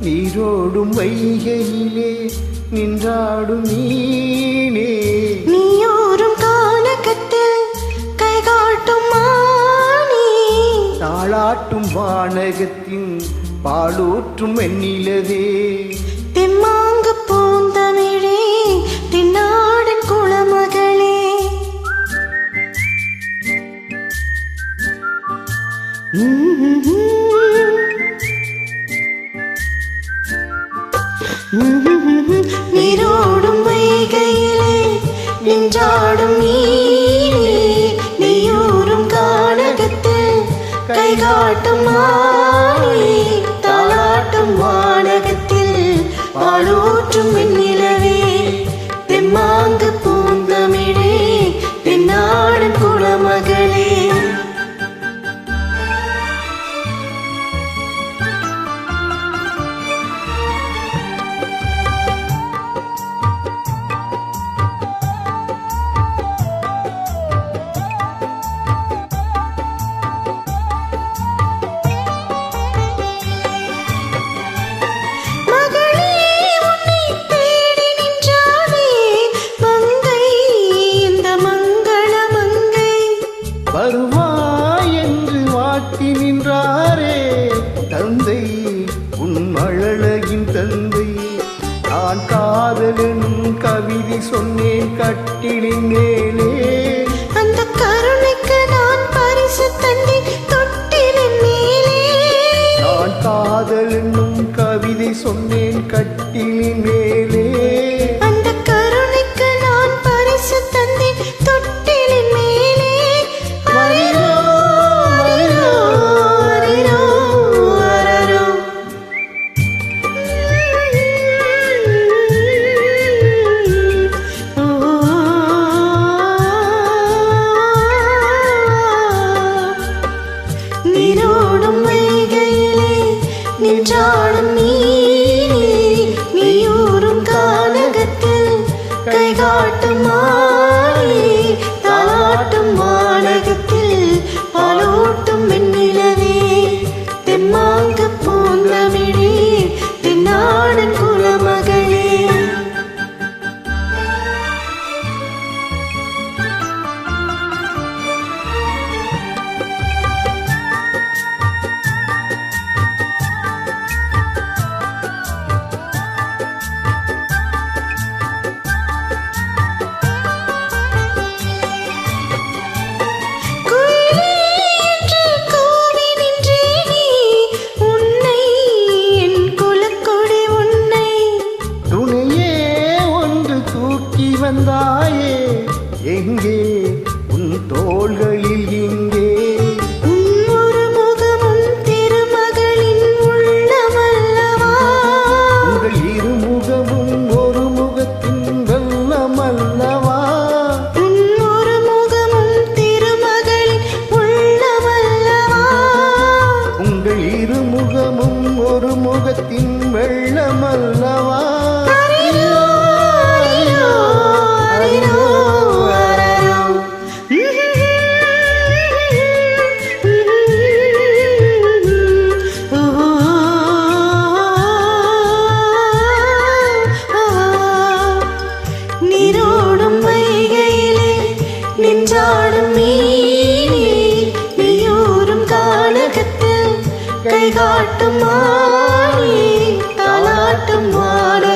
நீரோடும் வைகையிலே நின்றாடும் நீனே. நீயோரும் கானகத்தில் கை காட்டும் மானே. தாளாட்டும் வானகத்தின் பாலூற்றும் வெண்ணிலவே. நீயூரும் காணகத்து கைகாட்டும் சொன்னேன் கட்டிலின் மேலே. அந்த கருணைக்கு நான் பரிசு தந்தி தொட்டிலின் மேலே. நான் காதல் என்னும் கவிதை சொன்னேன் கட்டிலின் மேலே. நின்றாடும் நீ எங்கே உன் தோள்கள் நெஞ்சாடும் நீ நீயூரும் கானகத்தில் கை காட்டும் மாறி தாளாட்டும் மாற.